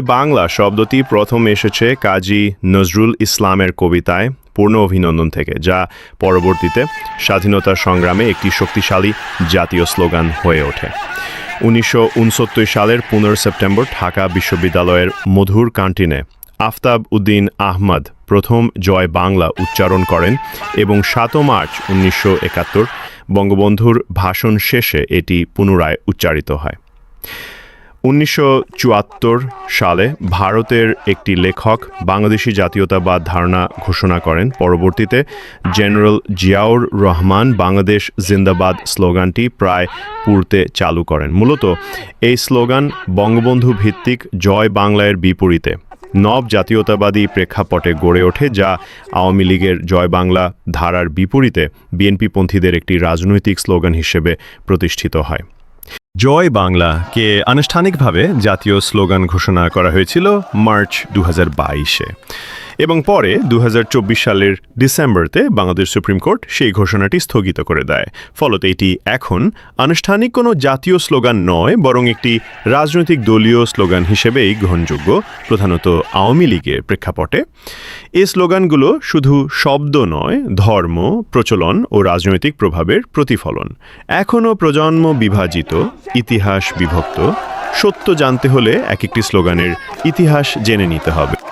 বাংলা শব্দটি প্রথম এসেছে কাজী নজরুল ইসলামের কবিতায় পূর্ণ অভিনন্দন থেকে, যা পরবর্তীতে স্বাধীনতা সংগ্রামে একটি শক্তিশালী জাতীয় স্লোগান হয়ে ওঠে। উনিশশো উনসত্তর সালের পনেরো সেপ্টেম্বর ঢাকা বিশ্ববিদ্যালয়ের মধুর ক্যান্টিনে আফতাব উদ্দিন আহমদ প্রথম জয় বাংলা উচ্চারণ করেন এবং সাত মার্চ উনিশশো একাত্তর বঙ্গবন্ধুর ভাষণ শেষে এটি পুনরায় উচ্চারিত হয়। উনিশশো চুয়াত্তর সালে ভারতের একটি লেখক বাংলাদেশি জাতীয়তাবাদ ধারণা ঘোষণা করেন। পরবর্তীতে জেনারেল জিয়াউর রহমান বাংলাদেশ জিন্দাবাদ স্লোগানটি প্রায় পূর্তে চালু করেন। মূলত এই স্লোগান বঙ্গবন্ধু ভিত্তিক জয় বাংলায়ের বিপরীতে নব জাতীয়তাবাদী প্রেক্ষাপটে গড়ে ওঠে, যা আওয়ামী লীগের জয় বাংলা ধারার বিপরীতে বিএনপিপন্থীদের একটি রাজনৈতিক স্লোগান হিসেবে প্রতিষ্ঠিত হয়। জয় বাংলা কে আনুষ্ঠানিকভাবে জাতীয় স্লোগান ঘোষণা করা হয়েছিল মার্চ দু বাইশে। এবং পরে দু হাজার চব্বিশ সালের ডিসেম্বরতে বাংলাদেশ সুপ্রিম কোর্ট সেই ঘোষণাটি স্থগিত করে দেয়। ফলত এটি এখন আনুষ্ঠানিক কোনো জাতীয় স্লোগান নয়, বরং একটি রাজনৈতিক দলীয় স্লোগান হিসেবেই গ্রহণযোগ্য, প্রধানত আওয়ামী লীগের প্রেক্ষাপটে। এই স্লোগানগুলো শুধু শব্দ নয়, ধর্ম, প্রচলন ও রাজনৈতিক প্রভাবের প্রতিফলন। এখনও প্রজন্ম বিভাজিত, ইতিহাস বিভক্ত। সত্য জানতে হলে এক একটি স্লোগানের ইতিহাস জেনে নিতে হবে।